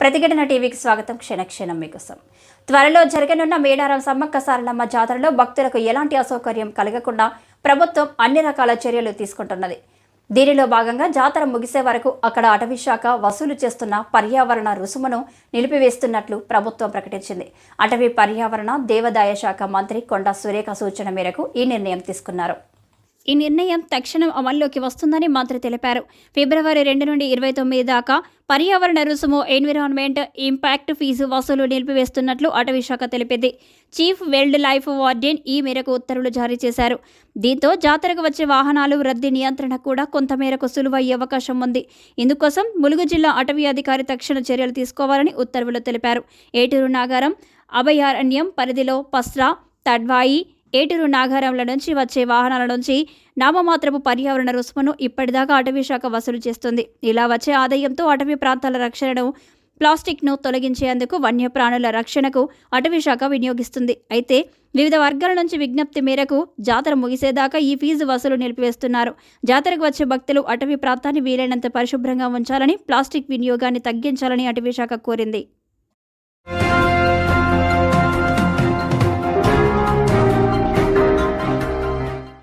ప్రతిఘటన టీవీకి స్వాగతం. క్షణక్షణం మీకోసం. త్వరలో జరగనున్న మేడారం సమ్మక్క సారలమ్మ జాతరలో భక్తులకు ఎలాంటి అసౌకర్యం కలగకుండా ప్రభుత్వం అన్ని రకాల చర్యలు తీసుకుంటున్నది. దీనిలో భాగంగా జాతర ముగిసే వరకు అక్కడ అటవీ శాఖ వసూలు చేస్తున్న పర్యావరణ రుసుమును నిలిపివేస్తున్నట్లు ప్రభుత్వం ప్రకటించింది. అటవీ పర్యావరణ దేవాదాయ శాఖ మంత్రి కొండా సురేఖ సూచన మేరకు ఈ నిర్ణయం తీసుకున్నారు. ఈ నిర్ణయం తక్షణం అమల్లోకి వస్తుందని మంత్రి తెలిపారు. ఫిబ్రవరి రెండు నుండి ఇరవై తొమ్మిది దాకా పర్యావరణ రుసుము ఎన్విరాన్మెంట్ ఇంపాక్ట్ ఫీజు వసూలు నిలిపివేస్తున్నట్లు అటవీ శాఖ తెలిపింది. చీఫ్ వైల్డ్ లైఫ్ వార్డెన్ ఈ మేరకు ఉత్తర్వులు జారీ చేశారు. దీంతో జాతరకు వచ్చే వాహనాలు రద్దీ నియంత్రణ కూడా కొంతమేరకు సులువయ్యే అవకాశం ఉంది. ఇందుకోసం ములుగు జిల్లా అటవీ అధికారి తక్షణ చర్యలు తీసుకోవాలని ఉత్తర్వులు తెలిపారు. ఏటూరు నాగారం అభయారణ్యం పరిధిలో పస్రా తడ్వాయి ఏటూరు నాగారంల నుంచి వచ్చే వాహనాల నుంచి నామమాత్రపు పర్యావరణ రుసుమును ఇప్పటిదాకా అటవీ శాఖ వసూలు చేస్తుంది. ఇలా వచ్చే ఆదాయంతో అటవీ ప్రాంతాల రక్షణను ప్లాస్టిక్ను తొలగించేందుకు వన్యప్రాణుల రక్షణకు అటవీ శాఖ వినియోగిస్తుంది. అయితే వివిధ వర్గాల నుంచి విజ్ఞప్తి మేరకు జాతర ముగిసేదాకా ఈ ఫీజు వసూలు నిలిపివేస్తున్నారు. జాతరకు వచ్చే భక్తులు అటవీ ప్రాంతాన్ని వీలైనంత పరిశుభ్రంగా ఉంచాలని ప్లాస్టిక్ వినియోగాన్ని తగ్గించాలని అటవీ శాఖ కోరింది.